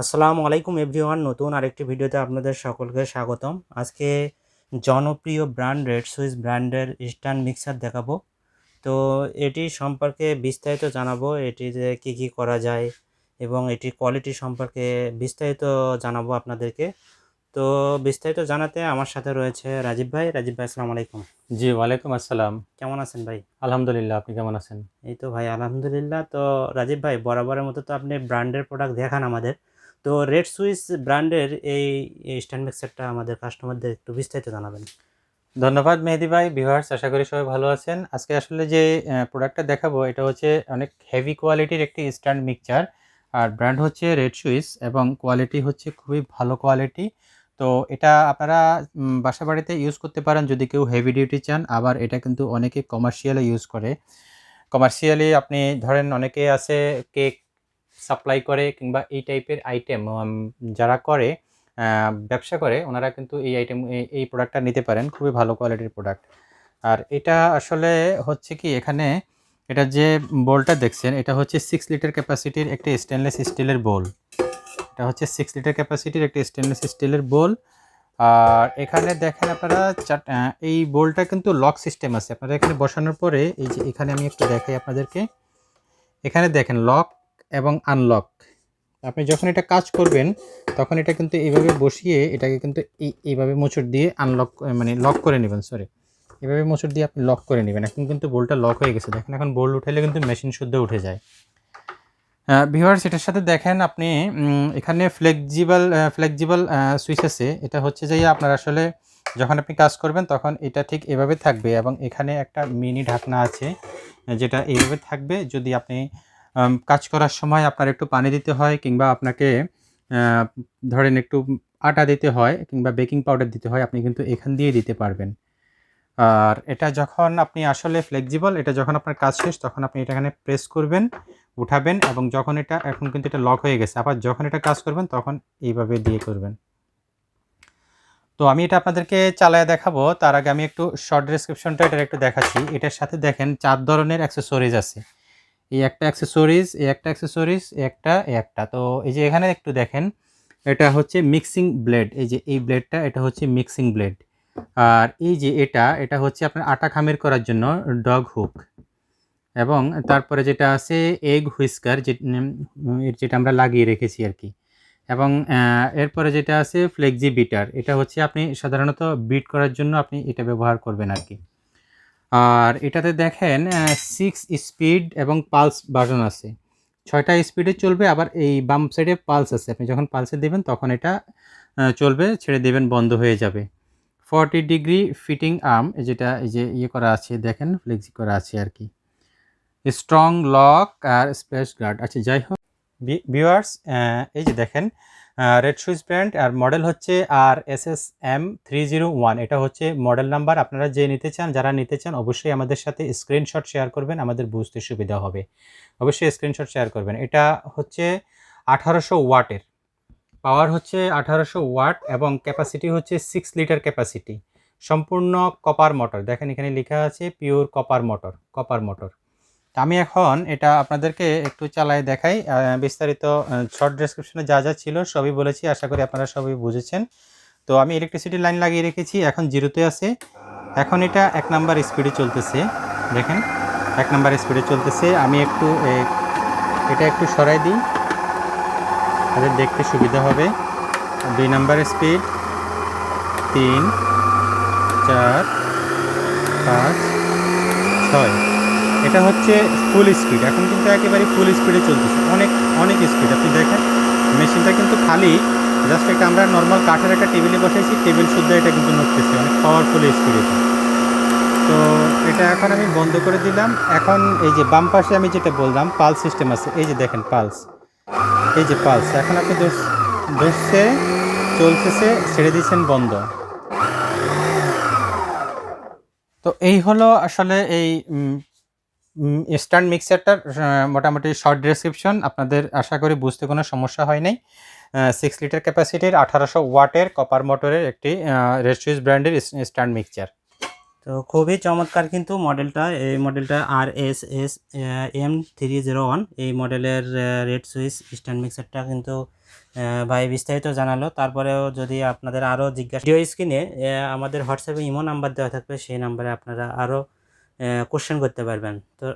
আসসালামু আলাইকুম এভরিওয়ান নতুন আরেকটি ভিডিওতে আপনাদের সকলকে স্বাগতম। আজকে জনপ্রিয় ব্র্যান্ড রেড সুইস ব্র্যান্ডের ইস্টার্ন মিক্সার দেখাবো। তো এটি সম্পর্কে বিস্তারিত জানাব এটিতে কী কী করা যায় এবং এটির কোয়ালিটি সম্পর্কে বিস্তারিত জানাব আপনাদেরকে। তো বিস্তারিত জানাতে আমার সাথে রয়েছে রাজীব ভাই। রাজীব ভাই আসসালামু আলাইকুম। জি ওয়ালাইকুম আসসালাম। কেমন আছেন ভাই? আলহামদুলিল্লাহ আপনি কেমন আছেন? এই তো ভাই আলহামদুলিল্লাহ। তো রাজীব ভাই বরাবরের মতো তো আপনি ব্র্যান্ডের প্রোডাক্ট দেখান আমাদের। তো রেড সুইস ব্র্যান্ডের এই স্ট্যান্ড মিক্সারটা আমাদের কাস্টমারদের একটু বিস্তারিত জানাবেন। ধন্যবাদ মেহেদি ভাই ভিউয়ার্স আশা করি সবাই ভালো আছেন। আজকে আসলে যে প্রোডাক্টটা দেখাবো, এটা হচ্ছে অনেক হেভি কোয়ালিটির একটি স্ট্যান্ড মিক্সচার আর ব্র্যান্ড হচ্ছে রেড সুইস এবং কোয়ালিটি হচ্ছে খুবই ভালো কোয়ালিটি তো এটা আপনারা বাসা বাড়িতে ইউজ করতে পারেন যদি কেউ হেভি ডিউটি চান। আবার এটা কিন্তু অনেকে কমার্শিয়ালে ইউজ করে। কমার্শিয়ালি আপনি ধরেন অনেকে আছে কেক সাপ্লাই করে কিংবা এই টাইপের আইটেম যারা করে ব্যবসা করে, ওনারা কিন্তু এই আইটেম এই প্রোডাক্টটা নিতে পারেন। খুবই ভালো কোয়ালিটির প্রোডাক্ট আর এটা আসলে হচ্ছে কি, এখানে এটা যে বোলটা দেখছেন, এটা হচ্ছে সিক্স লিটার ক্যাপাসিটির একটি স্টেনলেস স্টিলের বোল এটা হচ্ছে সিক্স লিটার ক্যাপাসিটির একটি স্টেনলেস স্টিলের বোল আর এখানে দেখেন আপনারা এই বোলটা কিন্তু লক সিস্টেম আছে। আপনারা এখানে বসানোর পরে, এই যে এখানে আমি একটু দেখাই আপনাদেরকে। এখানে দেখেন লক এবং আনলক আপনি যখন এটা কাজ করবেন, তখন এটা কিন্তু এইভাবে বসিয়ে এটাকে কিন্তু এই এইভাবে মোচড় দিয়ে আনলক মানে লক করে নেবেন সরি এভাবে মোচড় দিয়ে আপনি লক করে নেবেন। এখন কিন্তু বোল্টটা লক হয়ে গেছে। দেখেন, এখন বোল্ট উঠাইলে কিন্তু মেশিন শুদ্ধ উঠে যায়। ভিউয়ার্স এটার সাথে দেখেন আপনি এখানে ফ্লেক্সিবল ফ্লেক্সিবল সুইচ আছে। এটা হচ্ছে যে আপনার আসলে যখন আপনি কাজ করবেন, তখন এটা ঠিক এভাবে থাকবে এবং এখানে একটা মিনি ঢাকনা আছে, যেটা এইভাবে থাকবে। যদি আপনি কাজ করার সময় আপনার একটু পানি দিতে হয় কিংবা আপনাকে ধরেন একটু আটা দিতে হয় কিংবা বেকিং পাউডার দিতে হয়, আপনি কিন্তু এখান দিয়ে দিতে পারবেন। আর এটা যখন আপনি আসলে ফ্লেক্সিবল এটা যখন আপনার কাজ শেষ, তখন আপনি এটা এখানে প্রেস করবেন, উঠাবেন এবং যখন এটা, এখন কিন্তু এটা লক হয়ে গেছে, আবার যখন এটা কাজ করবেন, তখন এইভাবে দিয়ে করবেন। তো আমি এটা আপনাদেরকে চালায় দেখাবো, তার আগে আমি একটু শর্ট ডেসক্রিপশনটা এটার একটু দেখাচ্ছি। এটার সাথে দেখেন, চার ধরনের অ্যাক্সেসরিজ আছে। এই একটা অ্যাক্সেসরিজ এই একটা অ্যাক্সেসরিজ একটা একটা। তো এই যে এখানে একটু দেখেন, এটা হচ্ছে মিক্সিং ব্লেড এই যে এই ব্লেডটা এটা হচ্ছে মিক্সিং ব্লেড আর এই যে এটা এটা হচ্ছে আপনার আটা খামের করার জন্য ডগ হুক এবং তারপরে যেটা আছে এগ হুইস্কার যেটা আমরা লাগিয়ে রেখেছি আর কি। এবং এরপরে যেটা আছে ফ্লেক্সি বিটার এটা হচ্ছে আপনি সাধারণত বিট করার জন্য আপনি এটা ব্যবহার করবেন আর কি। আর এটাতে দেখেন সিক্স স্পিড এবং পালস বাটন আছে। ছয়টা স্পিডে চলবে, আবার এই বাম সাইডে পালস আছে। আপনি যখন পালসে দেবেন, তখন এটা চলবে, ছেড়ে দেবেন, বন্ধ হয়ে যাবে। ফর্টি ডিগ্রি ফিটিং আর্ম যেটা, এই যে ইয়ে করা আছে, দেখেন ফ্লেক্সি করা আছে আর কি। স্ট্রং লক আর স্পেস গার্ড আচ্ছা যাই হোক ভিউয়ার্স এই যে দেখেন রেড সুইচ ব্র্যান্ড আর মডেল হচ্ছে R S S M three zero one এটা হচ্ছে মডেল নাম্বার আপনারা যে নিতে চান, যারা নিতে চান, অবশ্যই আমাদের সাথে স্ক্রিনশট শেয়ার করবেন, আমাদের বুঝতে সুবিধা হবে। অবশ্যই স্ক্রিনশট শেয়ার করবেন। এটা হচ্ছে আঠারোশো ওয়াটের পাওয়ার হচ্ছে আঠারোশো ওয়াট এবং ক্যাপাসিটি হচ্ছে সিক্স লিটার ক্যাপাসিটি সম্পূর্ণ কপার মোটর দেখেন এখানে লেখা আছে pure copper motor copper motor আমি এখন এটা আপনাদেরকে একটু চালায় দেখাই। বিস্তারিত শর্ট ডেসক্রিপশনে যা যা ছিল সবই বলেছি, আশা করি আপনারা সবই বুঝেছেন। তো আমি ইলেকট্রিসিটি লাইন লাগিয়ে রেখেছি, এখন জিরোতে আছে। এখন এটা এক নাম্বার স্পিডে চলতেছে, দেখেন, এক নাম্বার স্পিডে চলতেছে। আমি একটু এটা একটু সরাই দিই, তাহলে দেখতে সুবিধা হবে। দুই নাম্বার স্পিড তিন, চার, পাঁচ, ছয়। এটা হচ্ছে ফুল স্পিড এখন কিন্তু একেবারে ফুল স্পিডে চলতেছে। অনেক অনেক স্পিড আপনি দেখেন, মেশিনটা কিন্তু খালি। জাস্ট এটা আমরা নর্মাল কাঠের একটা টেবিলে বসাইছি টেবিল শুদ্ধ এটা কিন্তু নড়তেছে। অনেক পাওয়ারফুল স্পিড এটা। তো এটা এখন আমি বন্ধ করে দিলাম। এখন এই যে বাম পাশে আমি যেটা বললাম পালস সিস্টেম আছে। এই যে দেখেন পালস এই যে পালস এখন আপনি দোষছে চলতেছে, ছেড়ে দিচ্ছেন বন্ধ। তো এই হলো আসলে এই স্ট্যান্ড মিক্সারটার মোটামুটি শর্ট ডেসক্রিপশন আপনাদের আশা করি বুঝতে কোনো সমস্যা হয় নাই। সিক্স লিটার ক্যাপাসিটির আঠারোশো ওয়াটের কপার মোটরের একটি রেস্টুইস ব্র্যান্ডের স্ট্যান্ড মিক্সচার তো খুবই চমৎকার কিন্তু মডেলটা এই মডেলটা R S S M three zero one এই মডেলের রেড সুইচ স্ট্যান্ড মিক্সারটা কিন্তু ভাই বিস্তারিত জানালো। তারপরেও যদি আপনাদের আরও জিজ্ঞাসা স্ক্রিনে আমাদের হোয়াটসঅ্যাপে ইমো নাম্বার দেওয়া থাকবে, সেই নাম্বারে আপনারা আরও কোশ্চেন করতে পারবেন। তো